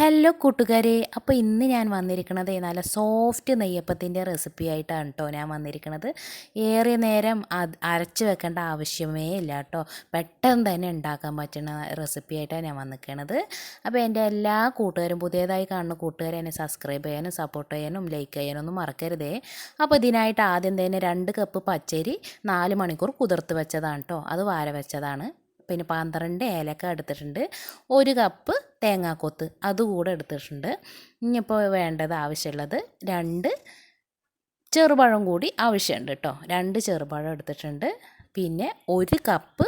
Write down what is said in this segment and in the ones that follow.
Hello കൂട്ടുകാരെ അപ്പോൾ ഇന്ന് ഞാൻ വന്നിരിക്കുന്നത് നല്ല സോഫ്റ്റ് നെയ്യപ്പത്തിന്റെ റെസിപ്പി ആയിട്ടാണ് കേട്ടോ ഞാൻ വന്നിരിക്കുന്നത്. ഏറെ നേരം അരച്ച് വെക്കേണ്ട ആവശ്യമേ ഇല്ല കേട്ടോ പെട്ടെന്ന് തന്നെ ഉണ്ടാക്കാൻ പറ്റുന്ന റെസിപ്പി ആയിട്ടാണ് ഞാൻ വന്നിരിക്കുന്നത്. അപ്പോൾ എന്റെ എല്ലാ കൂട്ടുകാരും പുതിയതായി കാണുന്ന കൂട്ടുകാരെ എന്നെ സബ്സ്ക്രൈബ് ചെയ്യാനും സപ്പോർട്ട് ചെയ്യാനും ലൈക്ക് ചെയ്യാനും ഒന്നും മറക്കരുതേ. അപ്പോൾ ഇതിനായിട്ട് ആദ്യം തന്നെ രണ്ട് കപ്പ് പച്ചരി നാല് മണിക്കൂർ കുതിർത്ത് വെച്ചതാണ് കേട്ടോ അത് വാര വെച്ചതാണ്. പിന്നെ പന്ത്രണ്ട് ഏലക്ക എടുത്തിട്ടുണ്ട്. ഒരു കപ്പ് തേങ്ങാക്കൊത്ത് അതുകൂടെ എടുത്തിട്ടുണ്ട്. ഇനിയിപ്പോൾ വേണ്ടത് ആവശ്യമുള്ളത് രണ്ട് ചെറുപഴം കൂടി ആവശ്യമുണ്ട് കേട്ടോ. രണ്ട് ചെറുപഴം എടുത്തിട്ടുണ്ട്. പിന്നെ ഒരു കപ്പ്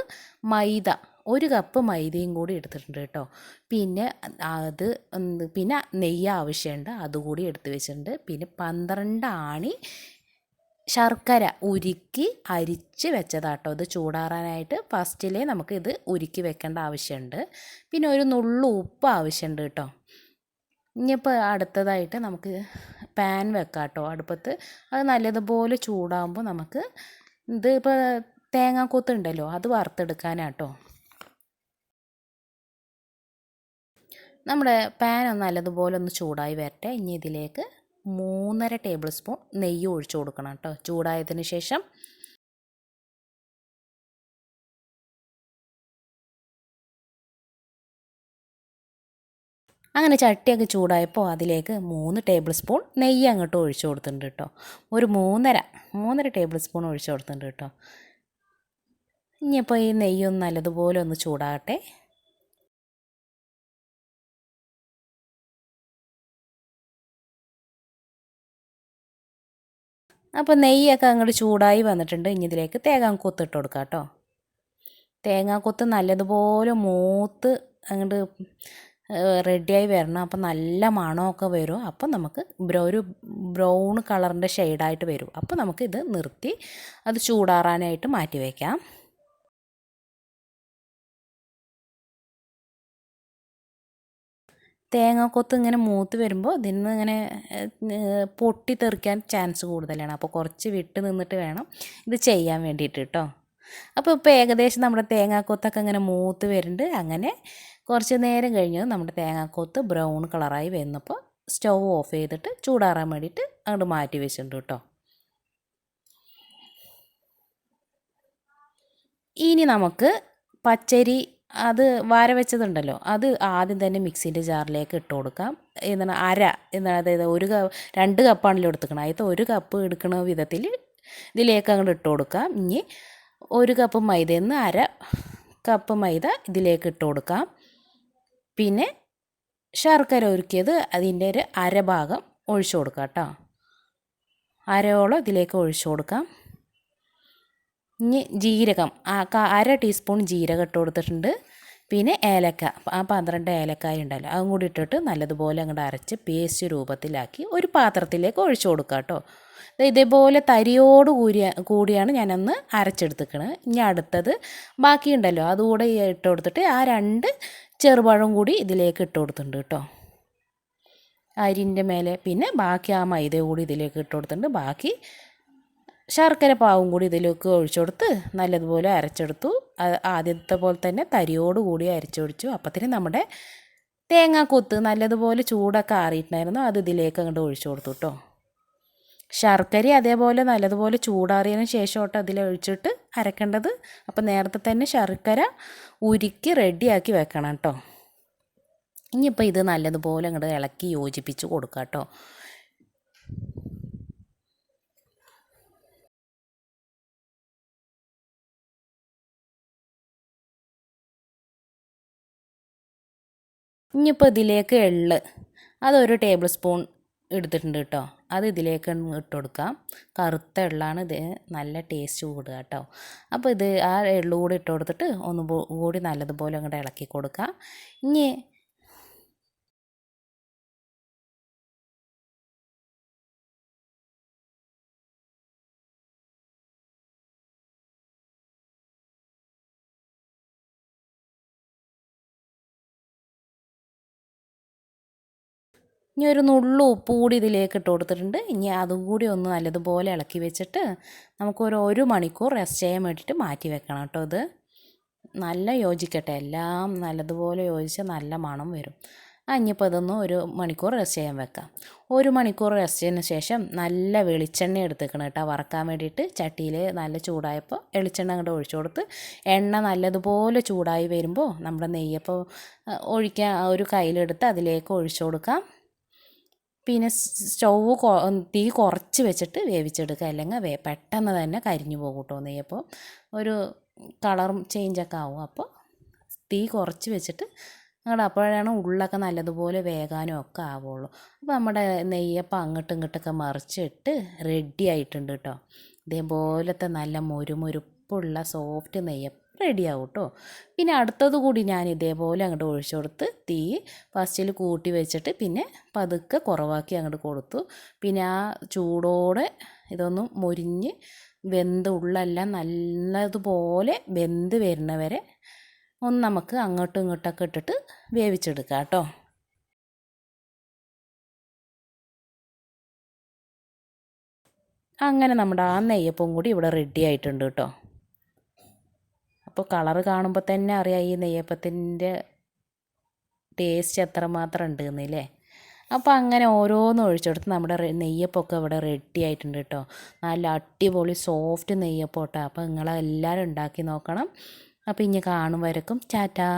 മൈദ ഒരു കപ്പ് മൈദയും കൂടി എടുത്തിട്ടുണ്ട് കേട്ടോ. പിന്നെ അത് പിന്നെ നെയ്യ് ആവശ്യമുണ്ട് അതുകൂടി എടുത്ത് വെച്ചിട്ടുണ്ട്. പിന്നെ പന്ത്രണ്ട് ആണി ശർക്കര ഉരുക്കി അരിച്ച് വെച്ചതാട്ടോ. ഇത് ചൂടാറാനായിട്ട് ഫസ്റ്റിലേ നമുക്ക് ഇത് ഉരുക്കി വെക്കേണ്ട ആവശ്യമുണ്ട് പിന്നെ ഒരു നുള്ളു ഉപ്പ് ആവശ്യമുണ്ട് കേട്ടോ. ഇനിയിപ്പോൾ അടുത്തതായിട്ട് നമുക്ക് പാൻ വെക്കാം കേട്ടോ അടുപ്പത്ത്. അത് നല്ലതുപോലെ ചൂടാകുമ്പോൾ നമുക്ക് ഇത് ഇപ്പോൾ തേങ്ങാക്കൂത്ത് ഉണ്ടല്ലോ അത് വറുത്തെടുക്കാനാട്ടോ. നമ്മുടെ പാൻ ഒന്ന് നല്ലതുപോലെ ഒന്ന് ചൂടായി വരട്ടെ. ഇനി ഇതിലേക്ക് മൂന്നര ടേബിൾ സ്പൂൺ നെയ്യ് ഒഴിച്ചു കൊടുക്കണം കേട്ടോ. ചൂടായതിന് ശേഷം അങ്ങനെ ചട്ടിയൊക്കെ ചൂടായപ്പോൾ അതിലേക്ക് മൂന്ന് ടേബിൾ സ്പൂൺ നെയ്യ് അങ്ങോട്ട് ഒഴിച്ചു കൊടുത്തിട്ടുണ്ട് കേട്ടോ. ഒരു മൂന്നര മൂന്നര ടേബിൾ സ്പൂൺ ഒഴിച്ചു കൊടുത്തിട്ടുണ്ട് കേട്ടോ. ഇനിയിപ്പോൾ ഈ നെയ്യൊന്ന് നല്ലതുപോലെ ഒന്ന് ചൂടാകട്ടെ. അപ്പോൾ നെയ്യൊക്കെ അങ്ങോട്ട് ചൂടായി വന്നിട്ടുണ്ട്. ഇനി ഇതിലേക്ക് തേങ്ങാക്കൊത്ത് ഇട്ട് കൊടുക്കാം കേട്ടോ. തേങ്ങാക്കൊത്ത് നല്ലതുപോലെ മൂത്ത് അങ്ങോട്ട് റെഡിയായി വരണം. അപ്പോൾ നല്ല മണമൊക്കെ വരും. അപ്പോൾ നമുക്ക് ഒരു ബ്രൗൺ കളറിന്റെ ഷെയ്ഡായിട്ട് വരും. അപ്പോൾ നമുക്ക് ഇത് നിർത്തി അത് ചൂടാറാനായിട്ട് മാറ്റി വയ്ക്കാം തേങ്ങാക്കൊത്ത് ഇങ്ങനെ മൂത്ത് വരുമ്പോൾ ഇതിൽ നിന്ന് ഇങ്ങനെ പൊട്ടി തെറിക്കാൻ ചാൻസ് കൂടുതലാണ്. അപ്പോൾ കുറച്ച് വിട്ട് നിന്നിട്ട് വേണം ഇത് ചെയ്യാൻ വേണ്ടിയിട്ട് കേട്ടോ അപ്പോൾ ഇപ്പോൾ ഏകദേശം നമ്മുടെ തേങ്ങാക്കൊത്തൊക്കെ ഇങ്ങനെ മൂത്ത് വരുന്നുണ്ട്. അങ്ങനെ കുറച്ച് നേരം കഴിഞ്ഞ് നമ്മുടെ തേങ്ങാക്കൊത്ത് ബ്രൗൺ കളറായി വന്നപ്പോൾ സ്റ്റൗ ഓഫ് ചെയ്തിട്ട് ചൂടാറാൻ വേണ്ടിയിട്ട് അങ്ങോട്ട് മാറ്റി വെച്ചിട്ടുണ്ട് കേട്ടോ ഇനി നമുക്ക് പച്ചരി അത് വാര വെച്ചതുണ്ടല്ലോ. അത് ആദ്യം തന്നെ മിക്സിന്റെ ജാറിലേക്ക് ഇട്ട് കൊടുക്കാം. എന്താണ് അര എന്താണ് അതായത് ഒരു രണ്ട് കപ്പാണല്ലോ എടുത്തുക്കണം അതിൽ ഒരു കപ്പ് എടുക്കുന്ന വിധത്തിൽ ഇതിലേക്ക് അങ്ങോട്ട് ഇട്ട് കൊടുക്കാം. ഇനി ഒരു കപ്പ് മൈദയിൽ നിന്ന് അര കപ്പ് മൈദ ഇതിലേക്ക് ഇട്ട് കൊടുക്കാം. പിന്നെ ശർക്കര ഒരുക്കിയത് അതിന്റെ ഒരു അരഭാഗം ഒഴിച്ചു കൊടുക്കാം കേട്ടോ. അരയോളം ഇതിലേക്ക് ഒഴിച്ചു കൊടുക്കാം. ഇനി ജീരകം അര ടീസ്പൂൺ ജീരകം ഇട്ട് കൊടുത്തിട്ടുണ്ട്. പിന്നെ ഏലക്ക ആ പന്ത്രണ്ട് ഏലക്കായ ഉണ്ടല്ലോ അതും കൂടി ഇട്ടിട്ട് നല്ലതുപോലെ അങ്ങോട്ട് അരച്ച് പേസ്റ്റ് രൂപത്തിലാക്കി ഒരു പാത്രത്തിലേക്ക് ഒഴിച്ചു കൊടുക്കുക കേട്ടോ ഇതേപോലെ തരിയോട് കൂടിയ കൂടിയാണ് ഞാനൊന്ന് അരച്ചെടുത്തിക്കണത് ഇനി അടുത്തത് ബാക്കിയുണ്ടല്ലോ അതുകൂടെ ഇട്ട് കൊടുത്തിട്ട് ആ രണ്ട് ചെറുപഴം കൂടി ഇതിലേക്ക് ഇട്ട് കൊടുത്തിട്ടുണ്ട് കേട്ടോ അരിന്റെ മേലെ പിന്നെ ബാക്കി ആ മൈദ കൂടി ഇതിലേക്ക് ഇട്ട് കൊടുത്തിട്ടുണ്ട്. ബാക്കി ശർക്കര പാവും കൂടി ഇതിലേക്ക് ഒഴിച്ചു കൊടുത്ത് നല്ലതുപോലെ അരച്ചെടുത്തു. ആദ്യത്തെ പോലെ തന്നെ തരിയോടുകൂടി അരച്ചൊഴിച്ചു അപ്പത്തിന് നമ്മുടെ തേങ്ങാക്കൊത്ത് നല്ലതുപോലെ ചൂടൊക്കെ ആറിയിട്ടുണ്ടായിരുന്നു. അത് ഇതിലേക്ക് അങ്ങോട്ട് ഒഴിച്ചു കൊടുത്തു കേട്ടോ ശർക്കര അതേപോലെ നല്ലതുപോലെ ചൂടാറിയതിന് ശേഷമായിട്ട് അതിൽ ഒഴിച്ചിട്ട് അരക്കേണ്ടത്. അപ്പോൾ നേരത്തെ തന്നെ ശർക്കര ഉരുക്കി റെഡിയാക്കി വെക്കണം കേട്ടോ ഇനിയിപ്പോൾ ഇത് നല്ലതുപോലെ അങ്ങോട്ട് ഇളക്കി യോജിപ്പിച്ച് കൊടുക്കാം കേട്ടോ ഇനിയിപ്പോൾ ഇതിലേക്ക് എള്ള്. അതൊരു ടേബിൾ സ്പൂൺ എടുത്തിട്ടുണ്ട് കേട്ടോ അത് ഇതിലേക്ക് ഇട്ട് കൊടുക്കാം. കറുത്ത എള്ളാണ് ഇത്. നല്ല ടേസ്റ്റ് കൂടുക കേട്ടോ അപ്പോൾ ഇത് ആ എള്ളു കൂടി ഇട്ട് കൊടുത്തിട്ട് ഒന്ന് കൂടി നല്ലതുപോലെ അങ്ങോട്ട് ഇളക്കി കൊടുക്കാം. ഇനി ഇനി ഒരു നുള്ളു ഉപ്പ് കൂടി ഇതിലേക്ക് ഇട്ട് കൊടുത്തിട്ടുണ്ട്. ഇനി അതും കൂടി ഒന്ന് നല്ലതുപോലെ ഇളക്കി വെച്ചിട്ട് നമുക്കൊരു ഒരു മണിക്കൂർ റെസ്റ്റ് ചെയ്യാൻ വേണ്ടിയിട്ട് മാറ്റി വെക്കണം കേട്ടോ ഇത്. നല്ല യോജിക്കട്ടെ. എല്ലാം നല്ലതുപോലെ യോജിച്ച് നല്ല മണം വരും. ഇനിയിപ്പോൾ ഇതൊന്ന് ഒരു മണിക്കൂർ റെസ്റ്റ് ചെയ്യാൻ വെക്കാം. ഒരു മണിക്കൂർ റെസ്റ്റ് ചെയ്തതിന് ശേഷം നല്ല വെളിച്ചെണ്ണ എടുത്തേക്കണം കേട്ടോ. വറക്കാൻ വേണ്ടിയിട്ട് ചട്ടിയിൽ നല്ല ചൂടായപ്പോൾ വെളിച്ചെണ്ണ അങ്ങോട്ട് ഒഴിച്ചു കൊടുത്ത് എണ്ണ നല്ലതുപോലെ ചൂടായി വരുമ്പോൾ നമ്മുടെ നെയ്യപ്പോൾ ഒഴിക്കാൻ ഒരു കയ്യിലെടുത്ത് അതിലേക്ക് ഒഴിച്ചു കൊടുക്കാം. പിന്നെ സ്റ്റൗവ് തീ കുറച്ച് വെച്ചിട്ട് വേവിച്ചെടുക്കുക അല്ലെങ്കിൽ വേ പെട്ടെന്ന് തന്നെ കരിഞ്ഞു പോകും കേട്ടോ നെയ്യപ്പോൾ ഒരു കളറും ചേഞ്ചൊക്കെ ആവും. അപ്പോൾ തീ കുറച്ച് വെച്ചിട്ട് നിങ്ങളുടെ അപ്പോഴാണ് ഉള്ളൊക്കെ നല്ലതുപോലെ വേകാനും ഒക്കെ ആവുള്ളൂ. അപ്പോൾ നമ്മുടെ നെയ്യപ്പം അങ്ങോട്ടും ഇങ്ങോട്ടൊക്കെ മറിച്ചിട്ട് റെഡി ആയിട്ടുണ്ട് കേട്ടോ ഇതേപോലത്തെ നല്ല മുരുമുരുപ്പുള്ള സോഫ്റ്റ് നെയ്യപ്പം. റെഡിയാവും കേട്ടോ പിന്നെ അടുത്തത് കൂടി ഞാൻ ഇതേപോലെ അങ്ങോട്ട് ഒഴിച്ചു കൊടുത്ത് തീ ഫസ്റ്റിൽ കൂട്ടി വെച്ചിട്ട് പിന്നെ പതുക്കെ കുറവാക്കി അങ്ങോട്ട് കൊടുത്തു. പിന്നെ ആ ചൂടോടെ ഇതൊന്നും മുരിഞ്ഞ് വെന്ത് ഉള്ളെല്ലാം നല്ലതുപോലെ വെന്ത് വരുന്നവരെ ഒന്ന് നമുക്ക് അങ്ങോട്ടും ഇങ്ങോട്ടൊക്കെ ഇട്ടിട്ട് വേവിച്ചെടുക്കാം കേട്ടോ. അങ്ങനെ നമ്മുടെ ആ നെയ്യപ്പം കൂടി ഇവിടെ റെഡി ആയിട്ടുണ്ട് കേട്ടോ. അപ്പോൾ കളറ് കാണുമ്പോൾ തന്നെ അറിയാം ഈ നെയ്യപ്പത്തിന്റെ ടേസ്റ്റ് എത്രമാത്രം ഉണ്ട് എന്നല്ലേ അപ്പോൾ അങ്ങനെ ഓരോന്ന് ഒഴിച്ചെടുത്ത് നമ്മുടെ നെയ്യപ്പൊക്കെ ഇവിടെ റെഡി ആയിട്ടുണ്ട് കേട്ടോ നല്ല അടിപൊളി സോഫ്റ്റ് നെയ്യപ്പോട്ടോ. അപ്പോൾ നിങ്ങളെല്ലാവരും ഉണ്ടാക്കി നോക്കണം. അപ്പോൾ ഇനി കാണും ടാറ്റാ.